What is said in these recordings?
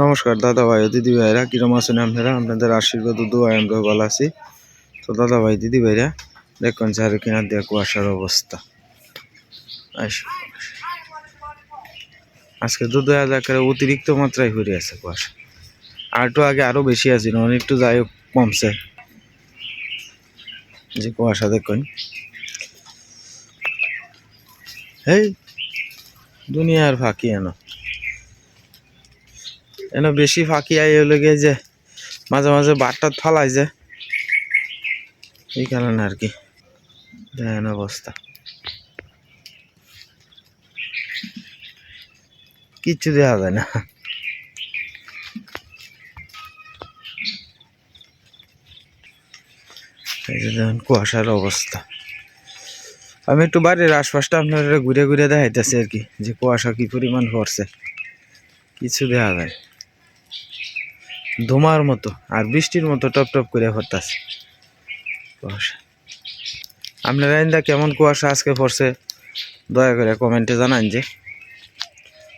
নমস্কার দাদা ভাই ও দিদি ভাইরা কিরম আছেন আপনারা? আপনাদের আশীর্বাদ ও দোয়ায় আমরা ভালো আছি। তো দাদা ভাই দিদি ভাইরা দেখুন চারি কিনার দিয়ে কুয়াশার অবস্থা। আজকে দুধ এলাকার অতিরিক্ত মাত্রায় ঘুরে আছে কুয়াশা। আর একটু আগে আরও বেশি আছিল অনেকটু যাই হোক, কমছে। যে কুয়াশা দেখুন। এই দুনিয়ার ফাঁকি এনো। এনে বেশি ফাঁকি আই হলে গিয়ে যে মাঝে মাঝে বাটটা ফালাই যে। এই কারণে আর কি। দেখেন অবস্থা। কিচ্ছু দেওয়া যায় না। কুয়াশার অবস্থা। আমি একটু বাড়ির আশপাশটা আপনারা ঘুরে ঘুরে দেখাইতেছি আর কি, যে কুয়াশা কি পরিমাণ পড়ছে। কিছু দেখা যায়। ধুমার মতো আর বৃষ্টির মতো টপ টপ করে পড়তেছে কুয়াশা। আপনারা ইন্দা কেমন কুয়াশা আজকে পড়ছে? দয়া করে কমেন্টে জানান যে।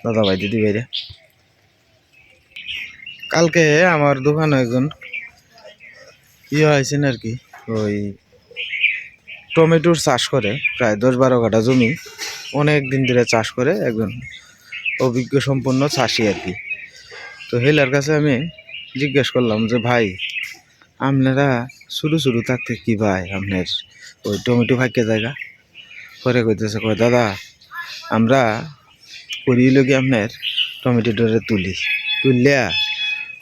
দাদা ভাই, দিদি ভাইরে। কালকে আমার দোকানে একজন ইয়ে হয়েছেন আর কি, ওই টমেটোর চাষ করে, প্রায় দশ বারো কাঠা জমি, অনেক দিন ধরে চাষ করে, একজন অভিজ্ঞ সম্পন্ন চাষি আর কি। তো হেলার কাছে আমি জিজ্ঞেস করলাম যে, ভাই, আপনারা শুরু শুরু থাকতে কি ভাই আপনার ওই টমেটো ফাঁকে জায়গা? পরে কইতেছে, কয়, দাদা, আমরা করি লগি আপনার টমেটো ডরে তুলি। তুললিয়া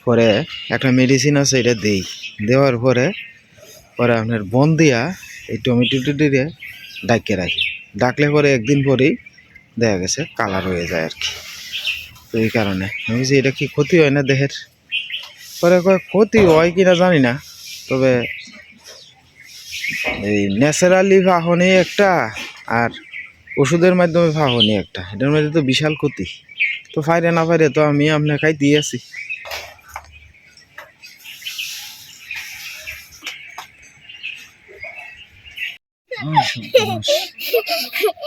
পরে একটা মেডিসিন আছে, এটা দেই। দেওয়ার পরে পরে আপনার বন দিয়া এই টমেটো দিয়ে ডাকে রাখি। ডাকলে পরে একদিন পরেই দেখা গেছে কালার হয়ে যায় আর কি। তো এই কারণে। আমি যে এটা কি ক্ষতি হয় না দেহের? কয় ক্ষতি হয় কিনা জানি না। তবে এই ন্যাচারালি ফাহনি একটা আর ওষুধের মাধ্যমে ফাহনি একটা। এটার মধ্যে তো বিশাল ক্ষতি। তো ফাইরে না ফাইরে তো আমি আপনার খাই দিয়ে আছি।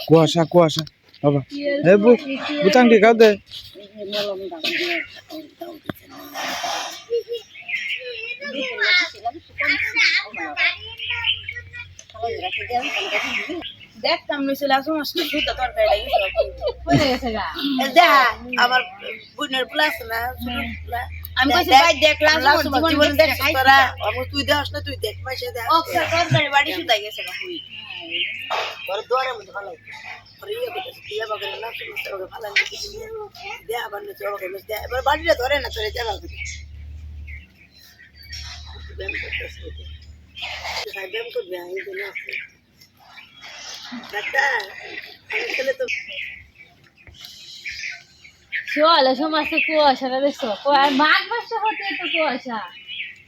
কুয়াশা কুয়াশা। বাবা। হে বু বুতাঙ্কি কাউ দে। দেখতাম মিছিল আসুন আসলে সুতা তরকারি গেছে গা। দেখা আমার বোনের প্লাস না আমি কইছি ভাই দেখলাম জীবন দেখ তোরা আমি তুই দেখছ না তুই দেখ মাসে দেখ। অক্সা তরকারি বাড়ি সুতাই গেছে গা। হুই তোর দোয়ারে মধ্যে ভালো পরে করতেছে দিয়া বাগানে না শুনতে ওকে ভালো লাগে দেয়া বান্নে চলো ওকে মিস দেয়া এবার বাড়িটা ধরে না তোরে দেয়া করে ব্যায়াম করতেছে ব্যায়াম করবে এই জন্য আছে ডাক্তার ছেলে তো চলে সমস্ত কুয়াশাটা দেখছ মাঘ মাসে হতে এত কুয়াশা।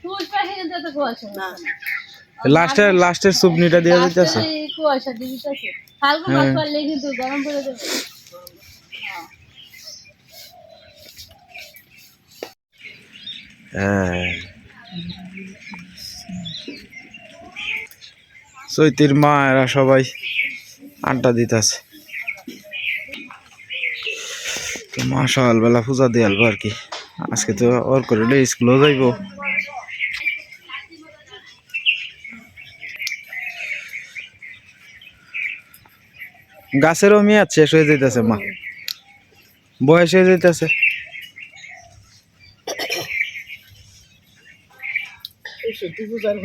পুষ মাসে কিন্তু এত কুয়াশা না। লাস্টের লাস্টের সুপনিটা দিয়ে দিতেছে। কুয়াশা দিয়ে দিতেছে হালকা মাছ হ্যাঁ। পারলে কিন্তু গরম করে দেবে হ্যাঁ। চৈতির মা এরা সবাই আড্ডা দিতেছে। তো মা সকালবেলা পূজা দিয়ে আলবো আর কি? আজকে তো ওর করে স্কুলও যাইব। গাছেরও মেয়াদ শেষ হয়ে যাইতেছে, মা। বয়স হয়ে সত্যি পূজার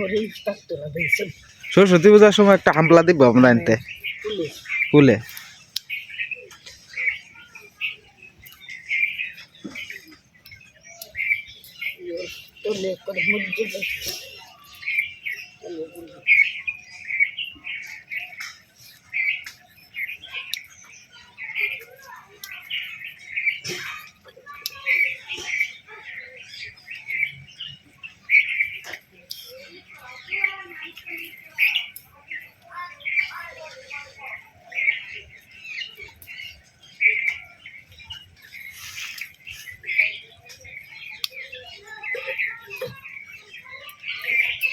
দিয়েছেন। সরস্বতী পূজার সময় একটা হামলা দিব আমরা আনতে। ফুলে।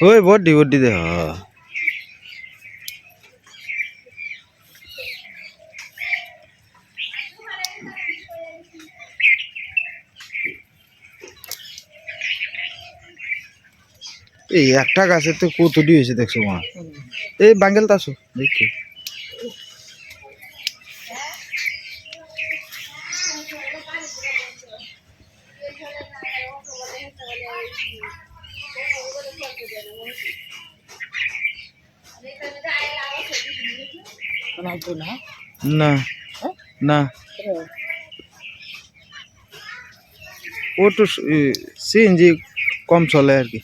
ওই বড্ডি বড্ডি দে। এই একটা গাছে তো কতটি হয়েছে দেখছ মা? এই বাঙ্গেল তাসো দেখি। না। না। ও তো সিএনজি কম চলে আর কি।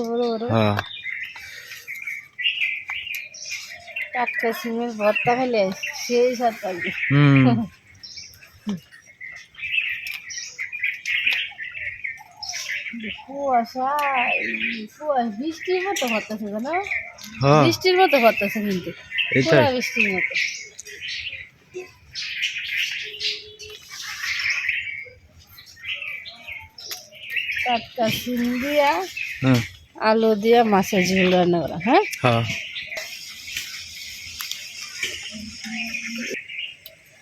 বড় বড়? হ্যাঁ। টাটকা সিমের ভর্তা খেলে সেই স্বাদ হুম। কুয়াশা কুয়াশা বৃষ্টির মতো হতেছে জানো? হ্যাঁ। বৃষ্টির মতো হতেছে কিন্তু। পুরা বৃষ্টির মতো। টাটকা সিম দিয়া হ্যাঁ আলু দিয়া মাছের ঝোল রান্না করা হ্যাঁ? হ্যাঁ।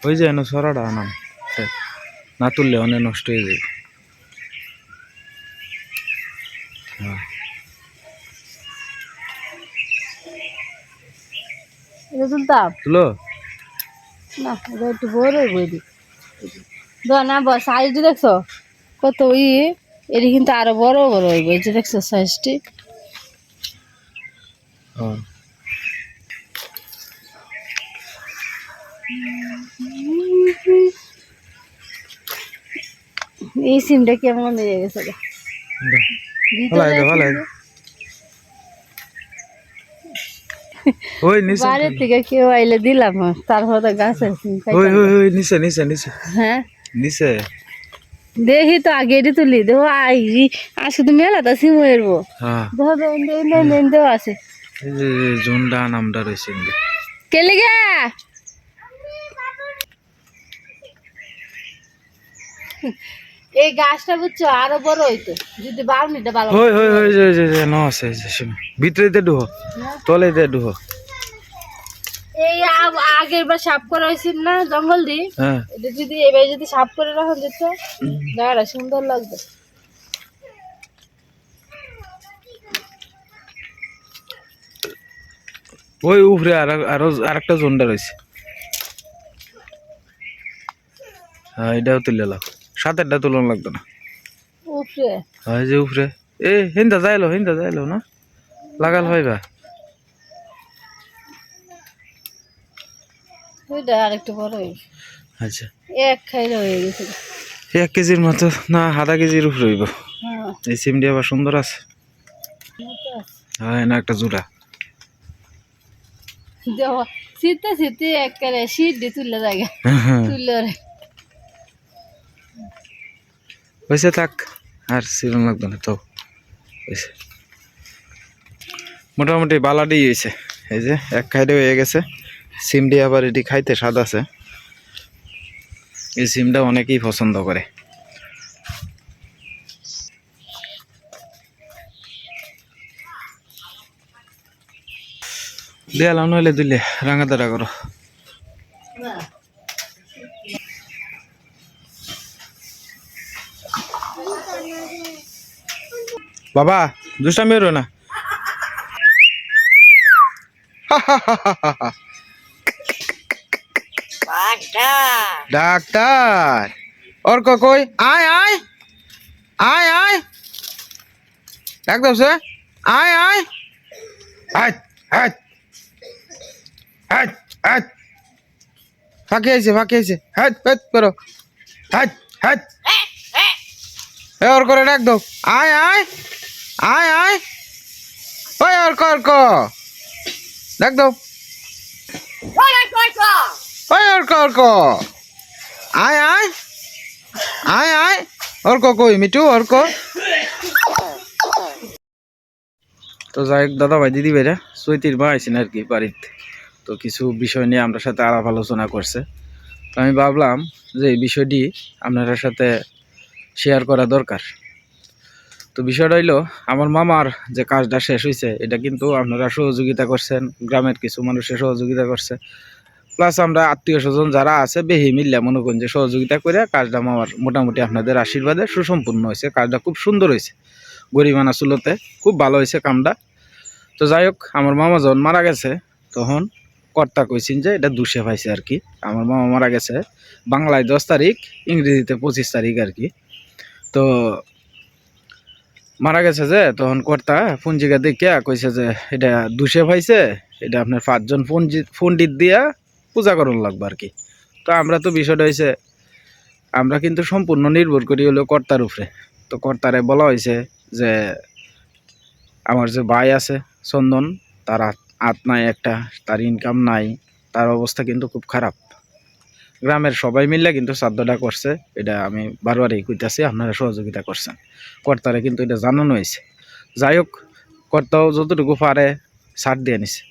ওই যে এনে সরাটা আনাম না তুললে অনেক নষ্ট হয়ে যাবে। হ্যাঁ। এটা তুলতাম তুলো। না একটু বড় বই দি না বস সাইজ দেখছ? কত ই? এটি কিন্তু আরও বড় বড় হইব এই যে দেখছ সাইজটি এই সিমটা কেমন হয়ে গেছে ওই নিচে। থেকে কেউ আইলে দিলাম তারপর গাছের সিম। ওই ওই ওই নিচে নিচে নিচে। হ্যাঁ? নিচে। দেখি তো আগে এটি তুলি। দেখো আই আজকে তো মেলা তা সিম এরবো হ্যাঁ। দেখো তো এনে এনে এনে এনে দেওয়া আছে। এই যে যে জুনডা নামটা রয়েছে কেলে গে এই গাছটা বুঝছ আরও বড় হইতো। যদি বাউনিটা ভালো যে যে ন আছে শুনো। ভিতরে ডুহো হ্যাঁ। তলে ডুহো। এই আগের বার সাফ করা হয়েছিল না জঙ্গল দিয়ে? হ্যাঁ। যদি এবার যদি সাফ করে রাখা যেত জায়গাটা সুন্দর লাগবে। ওই উপরে আর আরও আরেকটা জোনটা রয়েছে। হ্যাঁ এটাও তুলে লাও। সাতেরটা তুলন লাগতো না। উপরে? হ্যাঁ যে উপরে। এ হিন্দা যাইলো হিন্দা যাইলো না? লাগাল হইবা। ওইটা আরেকটু বড় আচ্ছা। এক খাইলে হয়ে গেছে। এক কেজির মতো না আধা কেজির উপরে হইব। হ্যাঁ। এই সিমটি আবার সুন্দর আছে। হ্যাঁ না একটা জোড়া। শীতে শীতে একেবারে শীত দিয়ে তুলে জায়গা। তুলে হয়েছে থাক আর সিরন লাগতো না তো। হয়েছে মোটামুটি বালাডি হয়েছে এই যে এক খাইডে হয়ে গেছে। সিমটি আবার এটি খাইতে স্বাদ আছে। এই সিমটা অনেকেই পছন্দ করে। দেয়ালাম নইলে দিলে রাঙা দাঁড়া করো। বাবা, দুষ্টামি হলো না ডাক্তার অর্ক কই আয় আয় আয় আয় ডাক্তার সে আয় আয় আয় আয় আয় আয় ফাঁকি আইছে ফাঁকি আইছে হাট হাট করো হাট হাট এ ওর করে ডাক দাও আয় আয় আয় আয় ওই অর্ক অর্ক ডাক দাও ওই অর্ক অর্ক। আয় আয়। আয় আয়। অর্ক কই মিটু অর্ক? তো যাই হোক দাদা ভাই দিদি ভাইরা চৈতির মা আইসেন আর কি বাড়িতে। তো কিছু বিষয় নিয়ে আমরা সাথে আলাপ আলোচনা করছে। তো আমি ভাবলাম যে এই বিষয়টি আপনার সাথে শেয়ার করা দরকার। তো বিষয়টা হইল, আমার মামার যে কাজটা শেষ হয়েছে এটা কিন্তু আপনারা সহযোগিতা করছেন, গ্রামের কিছু মানুষের সহযোগিতা করছে। প্লাস আমরা আত্মীয় স্বজন যারা আছে, বেহি মিল্লা মনে করেন যে সহযোগিতা করে কাজটা আমার মোটামুটি আপনাদের আশীর্বাদে সুসম্পূর্ণ হয়েছে। কাজটা খুব সুন্দর হয়েছে। গরিবানা চুলোতে খুব ভালো হয়েছে কামটা। তো যাই হোক, আমার মামা যখন মারা গেছে, তখন কর্তা কইছেন যে এটা দুষে পাইছে আর কি। আমার মামা মারা গেছে বাংলায় দশ তারিখ, ইংরেজিতে পঁচিশ তারিখ আর কি। তো মারা গেছে যে, তখন কর্তা পঞ্জিকা দেখিয়া কইছে যে এটা দুষে পাইছে এটা আপনার পাঁচজন পঞ্জি পণ্ডিত দিয়া পূজা করুন লাগবে আর কি। তো আমরা তো বিষয়টা হয়েছে আমরা কিন্তু সম্পূর্ণ নির্ভর করি হলো কর্তার উপরে। তো কর্তারে বলা হয়েছে যে, আমার যে ভাই আছে চন্দন, তার হাত নাই একটা, তার ইনকাম নাই, তার অবস্থা কিন্তু খুব খারাপ। গ্রামের সবাই মিললে কিন্তু শ্রাদ্ধটা করছে, এটা আমি বারবারই কইতাছি, আপনারা সহযোগিতা করছেন। কর্তারে কিন্তু এটা জানানো হয়েছে যাই হোক, কর্তাও যতটুকু পারে ছাড় দিয়ে নিছে।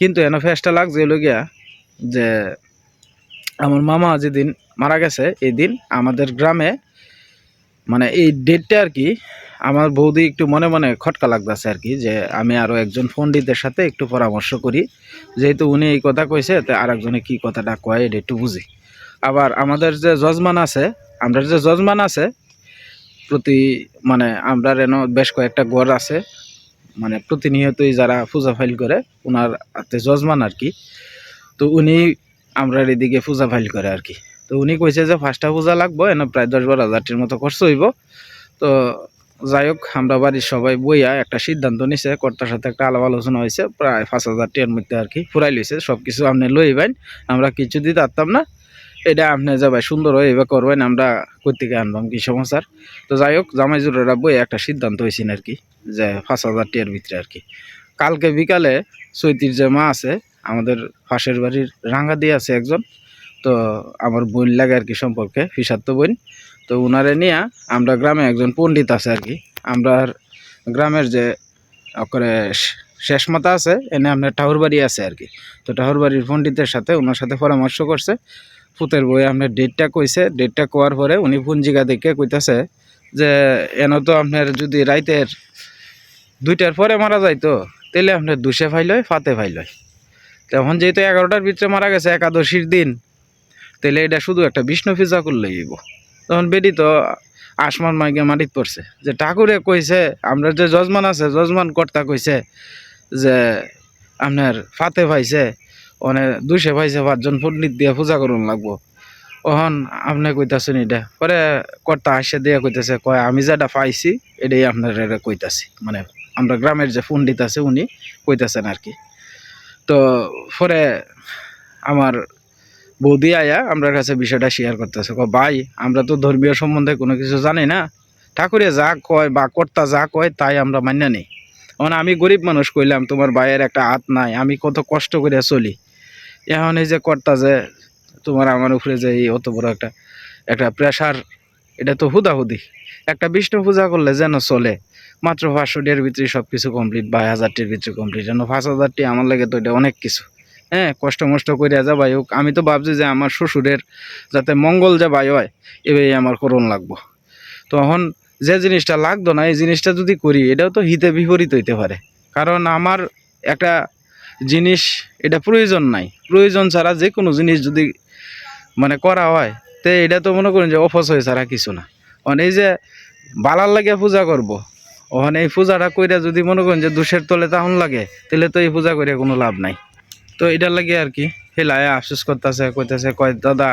কিন্তু এনে ফেসটা লাগছে গিয়া যে আমার মামা যেদিন মারা গেছে এই দিন আমাদের গ্রামে মানে এই ডেটটা আর কি, আমার বৌদি একটু মনে মনে খটকা লাগতেছে আর কি, যে আমি আরও একজন পণ্ডিতের সাথে একটু পরামর্শ করি। যেহেতু উনি এই কথা কইছে, তো আরেকজনে কি কথাটা কয়, এটা একটু বুঝি। আবার আমাদের যে যজমান আছে, আমরা যে যজমান আছে, প্রতি মানে আমরা রেন বেশ কয়েকটা গড় আছে মানে প্রতিনিয়তই যারা পূজা ফাইল করে ওনার হাতে যজমান আর কি। তো উনি আমরা এদিকে পূজা ফাইল করে আর কি। তো উনি কইছে যে ফার্স্টটা পূজা লাগবো, এনে প্রায় দশ বারো হাজারটির মতো খরচ হইব। তো যাই হোক, আমরা বাড়ির সবাই বইয়া একটা সিদ্ধান্ত নিছে, কর্তার সাথে একটা আলাপ আলোচনা হয়েছে, প্রায় পাঁচ হাজার টিয়ার মধ্যে আর কি ফুরাই লইছে সব কিছু আপনি লইবেন আমরা কিছু দিতে পারতাম না। এটা আপনি যাবাই সুন্দর হয়ে এবার করবেন, আমরা কোথেকে আনবাম, কি সমস্যার তো যাই হোক জামাই জুরেরা বই একটা সিদ্ধান্ত হয়েছেন আর কি, যে পাঁচ হাজার টিয়ার ভিতরে আর কি। কালকে বিকালে চৈতির যে মা আছে আমাদের পাশের বাড়ির রাঙ্গা দিয়ে আছে একজন, তো আমার বোন লাগে আর কি সম্পর্কে, ফিসাত্ত বোন। তো উনারে নিয়ে আমরা গ্রামে একজন পণ্ডিত আছে আর কি। আমরা গ্রামের যে করে শেষ মাথা আছে, এনে আপনার ঠাকুর বাড়ি আছে আর কি। তো ঠাকুর বাড়ির পণ্ডিতের সাথে ওনার সাথে পরামর্শ করছে। ফুতের বই আপনার ডেটটা কইছে। ডেটটা কোয়ার পরে উনি পুঞ্জিকা দেখে কইতাছে যে, এন তো আপনার যদি রাইতের দুইটার পরে মারা যাইতো তাহলে আপনার দুশে ফাইল হয়, ফাতে ফাইল হয়। তখন যেহেতু এগারোটার ভিতরে মারা গেছে, একাদশীর দিন তাহলে এটা শুধু একটা বিষ্ণু পূজা করলে হইব। তখন বেডি তো আসমান মাইকে মাটিত পড়ছে। যে ঠাকুরে কইছে, আমরা যে যজমান আছে, যজমান কর্তা কইছে যে আপনার ফাতে পাইছে মানে দুইশে পাইছে পাঁচজন পণ্ডিত দিয়ে পূজা করুন লাগবো। ওহন আপনি কইতাছেন এটা। পরে কর্তা আসে দিয়ে কইতাছে, কয়, আমি যেটা পাইছি, এটাই আপনার কইতাছি। মানে আমরা গ্রামের যে পণ্ডিত আছে, উনি কইতাছেন আর কি। তো পরে আমার বৌদি আয়া আমরা কাছে বিষয়টা শেয়ার করতেছে। ভাই, আমরা তো ধর্মীয় সম্বন্ধে কোনো কিছু জানি না। ঠাকুরে যা কয় বা কর্তা যা কয়, তাই আমরা মান্য নেই। এখন আমি গরিব মানুষ কইলাম, তোমার ভাইয়ের একটা হাত নাই, আমি কত কষ্ট করে চলি। এখন এই যে কর্তা যে, তোমার আমার উপরে যে এই অত বড় একটা একটা প্রেশার এটা তো হুদাহুদি। একটা বিষ্ণু পূজা করলে যেন চলে। মাত্র পাঁচশোটির ভিতরে সব কিছু কমপ্লিট বা হাজারটির ভিতরে কমপ্লিট যেন পাঁচ হাজারটি আমার লাগে তো এটা অনেক কিছু। হ্যাঁ কষ্ট মষ্ট করে যা ভাই হোক, আমি তো ভাবছি যে আমার শ্বশুরের যাতে মঙ্গল যা ভাই হয়, এভাবেই আমার করণ লাগবো। তখন যে জিনিসটা লাগতো না, এই জিনিসটা যদি করি, এটাও তো হিতে বিপরীত হইতে পারে। কারণ আমার একটা জিনিস, এটা প্রয়োজন নাই। প্রয়োজন ছাড়া যে কোনো জিনিস যদি মানে করা হয়, তো এটা তো মনে করেন যে অপচয় ছাড়া কিছু না। মানে এই যে বালার লাগে পূজা করব। ওখানে এই পূজাটা কইরা যদি মনে করেন যে দুষের তলে তাহন লাগে, তাহলে তো এই পূজা করে কোনো লাভ নাই। তো এটা লাগে আর কি হেলায় আফসোস করতেছে, কইতেছে, কয় দাদা,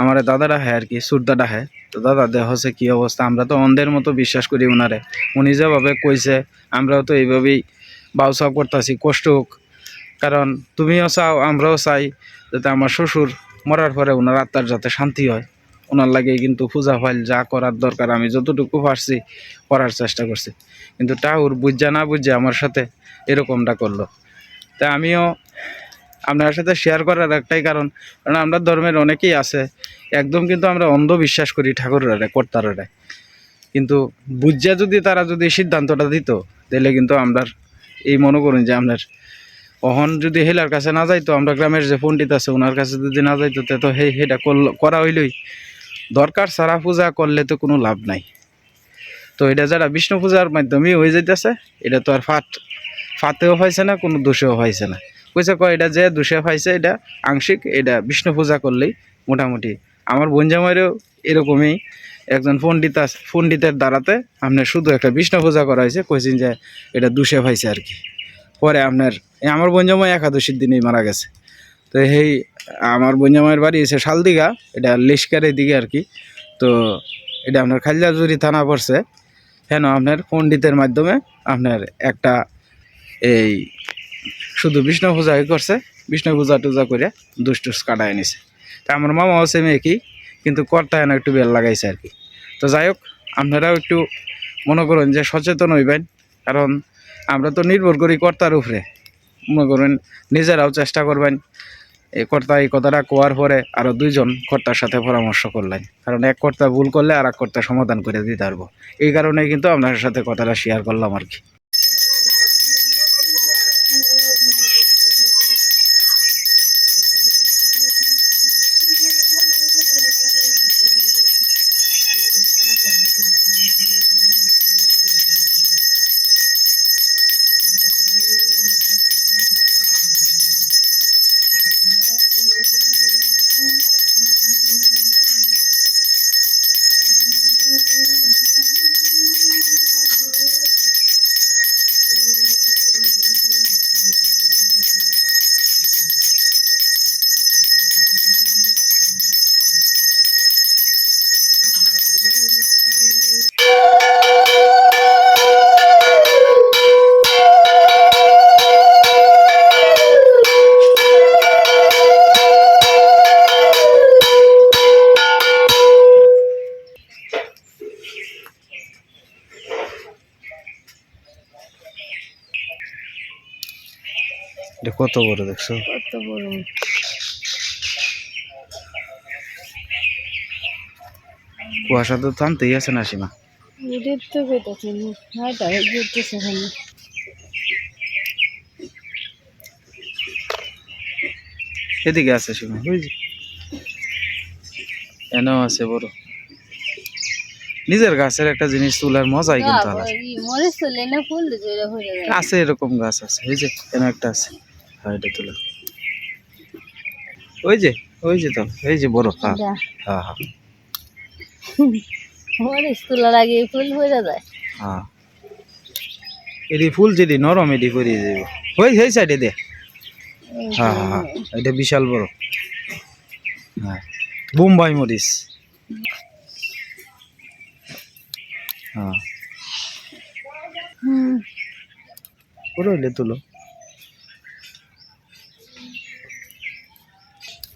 আমার দাদাটা হ্যাঁ আর কি সুরদাটা হ্যাঁ। তো দাদা, দেহ হচ্ছে কী অবস্থা? আমরা তো অন্ধের মতো বিশ্বাস করি ওনারে উনি যেভাবে কইছে, আমরাও তো এইভাবেই বাউসাও করতেছি, কষ্ট হোক। কারণ তুমিও চাও, আমরাও চাই, যাতে আমার শ্বশুর মরার পরে ওনার আত্মার যাতে শান্তি হয়। ওনার লাগে কিন্তু পূজা ফাইল যা করার দরকার, আমি যতটুকু পারছি করার চেষ্টা করছি। কিন্তু টাউর বুঝা না বুঝে আমার সাথে এরকমটা করল। তা আমিও আপনার সাথে শেয়ার করার একটাই কারণ কারণ আমরা ধর্মের অনেকেই আছে, একদম কিন্তু আমরা অন্ধবিশ্বাস করি ঠাকুরের কর্তারে কিন্তু বুঝা যদি তারা যদি সিদ্ধান্তটা দিত, তাহলে কিন্তু আমরা এই মনে করুন যে আপনার অহন যদি হেলার কাছে না যাইতো, আমরা গ্রামের যে পণ্ডিত আছে, ওনার কাছে যদি না যাইতো, তে তো হে, হেটা করল, করা হইলই। দরকার সারা পূজা করলে তো কোনো লাভ নাই। তো এটা যারা বিষ্ণু পূজার মাধ্যমে হয়ে যাইতেছে, এটা তো আর ফাট ফাতেও পাইছে না, কোনো দোষেও পাইছে না। কইছে কয়, এটা যে দোষে পাইছে, এটা আংশিক, এটা বিষ্ণু পূজা করলেই মোটামুটি। আমার বোন জামাইরেও এরকমই, একজন পণ্ডিত পণ্ডিতের দ্বারাতে আপনার শুধু একটা বিষ্ণু পূজা করা হয়েছে, কইছেন যে এটা দোষে পাইছে আর কি। পরে আপনার আমার বোন জামাই একাদশীর দিনেই মারা গেছে। তো এই আমার বোন জামাইয়ের বাড়ি এসে শালদিঘা, এটা লিস্কারের দিকে আর কি। তো এটা আপনার খালিদাজুরি থানা পড়ছে। হেন আপনার পণ্ডিতের মাধ্যমে আপনার একটা এই শুধু বিষ্ণু পূজা করছে, বিষ্ণু পূজা টুজা করে দুষ্টুস কাটায় নিছে। তা আমার মামাও সেম একই কিন্তু কর্তা এনে একটু বেল লাগাইছে আর কি। তো যাই হোক, আপনারাও একটু মনে করেন যে সচেতন হইবেন, কারণ আমরা তো নির্ভর করি কর্তার উপরে। মনে করেন নিজেরাও চেষ্টা করবেন এই কর্তা এই কথাটা কোয়ার পরে আরও দুইজন কর্তার সাথে পরামর্শ করলেন। কারণ এক কর্তা ভুল করলে আর এক কর্তা সমাধান করে দিতে পারব। এই কারণে কিন্তু আপনার সাথে কথাটা শেয়ার করলাম আর কি। এটা কত বড় দেখছ কত বড় কুয়াশা তো থামতেই আছে না সীমা? তো খালি এদিকে আছে সীমা বুঝছি এনেও আছে বড়। নিজের গাছের একটা জিনিস তোলার মজাই কিন্তু আলাদা। হয়ে আছে এরকম গাছ আছে এই যে এনে একটা আছে। হ্যাঁ এটা তোলা। ওই যে ওই যে তো এই যে বড় হ্যাঁ হ্যাঁ হ্যাঁ। মরিচ তোলার আগে ফুল হয়ে যায়। হ্যাঁ। এডি ফুল যেদি নরম এডি করে যাব ওই সেই সাইডে দে। হ্যাঁ হ্যাঁ হ্যাঁ এটা বিশাল বড়। হ্যাঁ বোম্বাই মরিচ। হ্যাঁ। হইলে তুলো।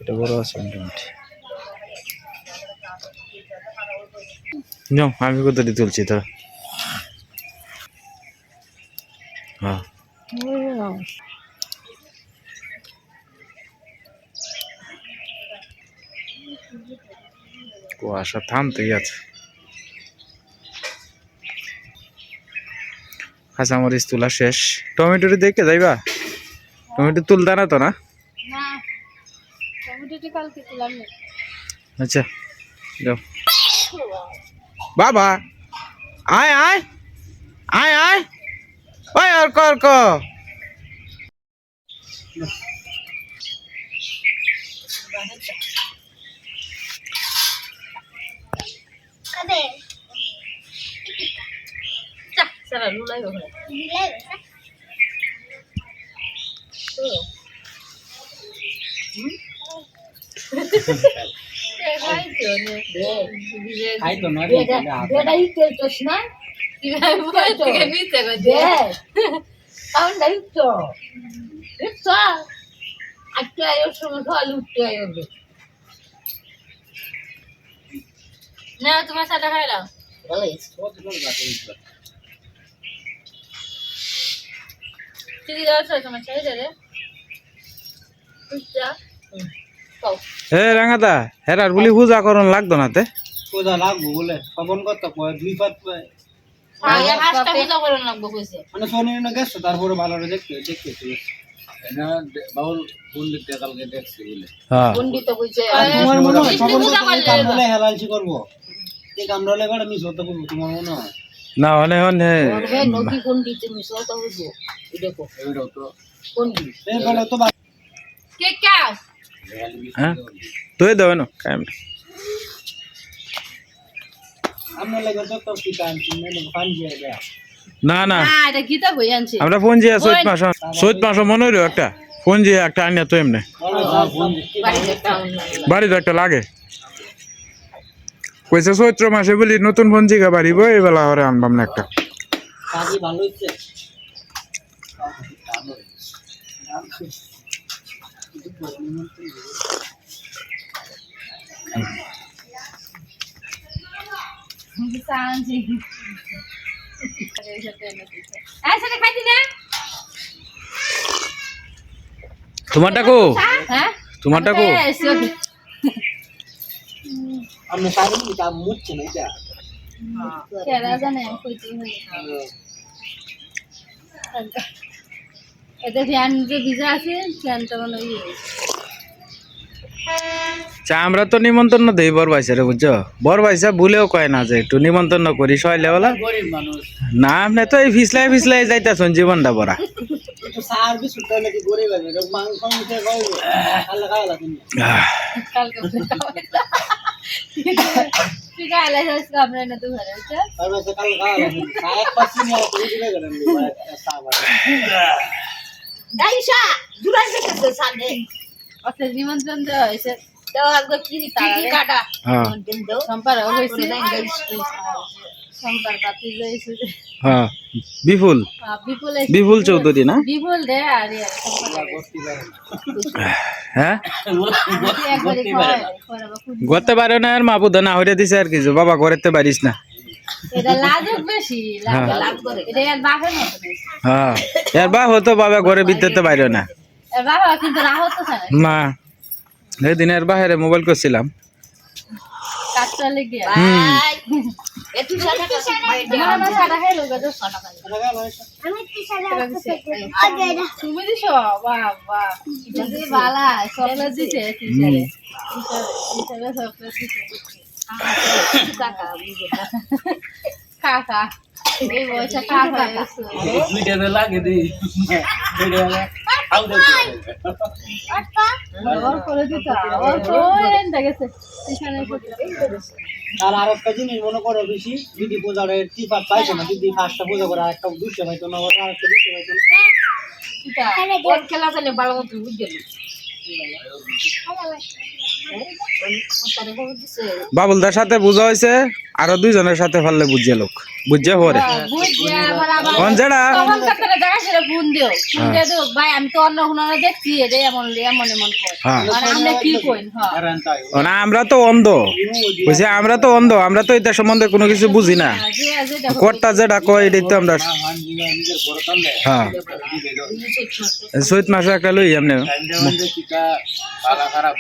এটা বড় আছে মোটামুটি। নাও আমি কতটি তুলছি তো হ্যাঁ। কুয়াশা থামতেই আছে। কাঁচামরিচ তোলা শেষ। টমেটোটি দেখে যাইবা? টমেটো তুলতা না তো না। আচ্ছা যাও। বাবা। আয় আয়। আয় আয়। ওই অর্ক অর্ক। লুলাই হবে খাইতো না বেটা ইতেল তোস না আজকে আয়োর সময় খাওয়ালে উঠতে আয়োবে না তোমার সাথে খাই দাও সময় চাই হে রাঙাদা হেরার বলি পূজা করন লাগতো না তে? পূজা লাগবো বলে শ্রবণ করতে কয় দুই পাত পায়। আগে হাঁসটা পূজা করে লাগবো কইছে। মানে শনি না গেছো তারপরে ভালো করে দেখতে দেখতে হ্যাঁ। পণ্ডিত কইছে তোমার মনে হয় হেলালছি করব? এই হলে এবার মিস হতে করব তোমার মনে হয়? না অনে অনে। নদী কোন দিতে মিশো বুঝো দেখো কে? হ্যাঁ? তুই দেবে না কায়েম। তো তো দেয়া না না। না এটা গীতা বই আনছে। আমরা ফোন দিয়ে চৈত মাস চৈত মাস মনে হইল একটা। ফোন দিয়ে একটা আনিয়া তো এমনি। দিচ্ছি বাড়িতে একটা লাগে। কইছে চৈত্র মাসে বলি নতুন ফোন জিগা বাড়িব এই বেলা হরে আনবাম না একটা। কাজী ভালো হচ্ছে আনছে আচ্ছা খাইতি না তোমারটা কো? তোমারটা কো? আমরা সাইড দিকে কাম মুচ্ছে না এটা কেরা জানে কইতে এতে ফ্যান যে ভিজা আছে ফ্যানটা মানে ইয়ে চা আমরা তো নিমন্ত্রণ দেই বর ভাইসা রে বুঝছ? বর ভাইসা ভুলেও কয় না যে একটু নিমন্ত্রণ করি সইলে বলা গরিব মানুষ। না আপনি তো এই ফিসলাই ফিসলাই যাইতাছেন জীবনটা বড়া গেছে সামনে? অত নিমন্ত্রণ দেওয়া হয়েছে। আজকে কি কি কাটা? হ্যাঁ। দিন দাও। সম্পার হয়েছে সম্পার বাতি যাইছে হ্যাঁ বিপুল। চৌধুরী না? বিপুল আর হ্যাঁ? করতে পারে না আর মাপুদ না হইরে দিছে আর কিছু। বাবা করতে পারিস না। এর বাপের মতো বেশি। হ্যাঁ এর বা হতো বাবা ঘরে বিদ্যুতে বাইরে না। এর বাবা কিন্তু রাহত তো না সেদিন এর বাইরে মোবাইল করছিলাম। বালা দিছে। আর আর একটা জিনিস মনে করো বেশি দিদি পূজার টিপার পাইছে না দিদি ফার্স্টটা পূজা করে একটা দুশো পাইতো না ওরা একটা দুশো পাইতো না। খেলা চলে ভালো মতো বুঝে বাবুলদার সাথে বুঝা হয়েছে আরও দুইজনের সাথে পারলে বুঝিয়ে লোক। বুঝে পরে যেটা হ্যাঁ আমরা হ্যাঁ। না তো অন্ধ। বুঝছি আমরা তো অন্ধ আমরা তো এটা সম্বন্ধে কোনো কিছু বুঝি না। যে যেটা কয় এটাই তো আমরা হ্যাঁ। চৈত মাসে একটা লই এমনি খারাপ।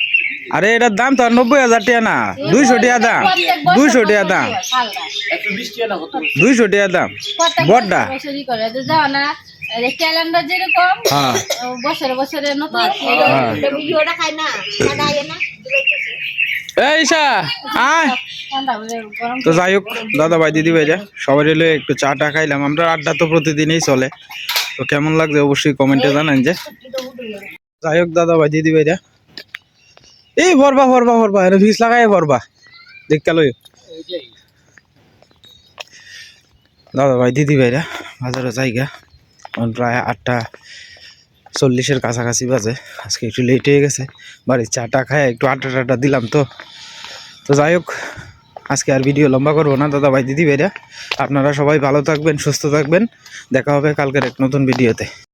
আরে এটার দাম তো নব্বই হাজার টাকা না, দুইশো টাকা দাম, দুইশো টাকা দাম। দুইশো টাকা দাম। যেরকম হ্যাঁ। হ্যাঁ। তো যাই হোক দাদা ভাই দিদি ভাইরা সবাই এলে একটু চা টা খাইলাম। আমরা আড্ডা তো প্রতিদিনই চলে। তো কেমন লাগছে অবশ্যই কমেন্টে জানান যে। যাই হোক দাদা ভাই দিদি ভাইরা এই ভরবা ভরবা ভরবা, এনে ফিস লাগাই ভরবা। দেখা লই দাদা ভাই, দিদি ভাইরা বাজারে জায়গা। প্রায় আটটা চল্লিশের কাছাকাছি বাজে। আজকে একটু লেট হয়ে গেছে। বাড়ির চাটা খায়, একটু আটা টাটা দিলাম তো। তো যাই হোক, আজকে আর ভিডিও লম্বা করব না। দাদা ভাই, দিদি ভাইরা, আপনারা সবাই ভালো থাকবেন, সুস্থ থাকবেন। দেখা হবে কালকের এক নতুন ভিডিওতে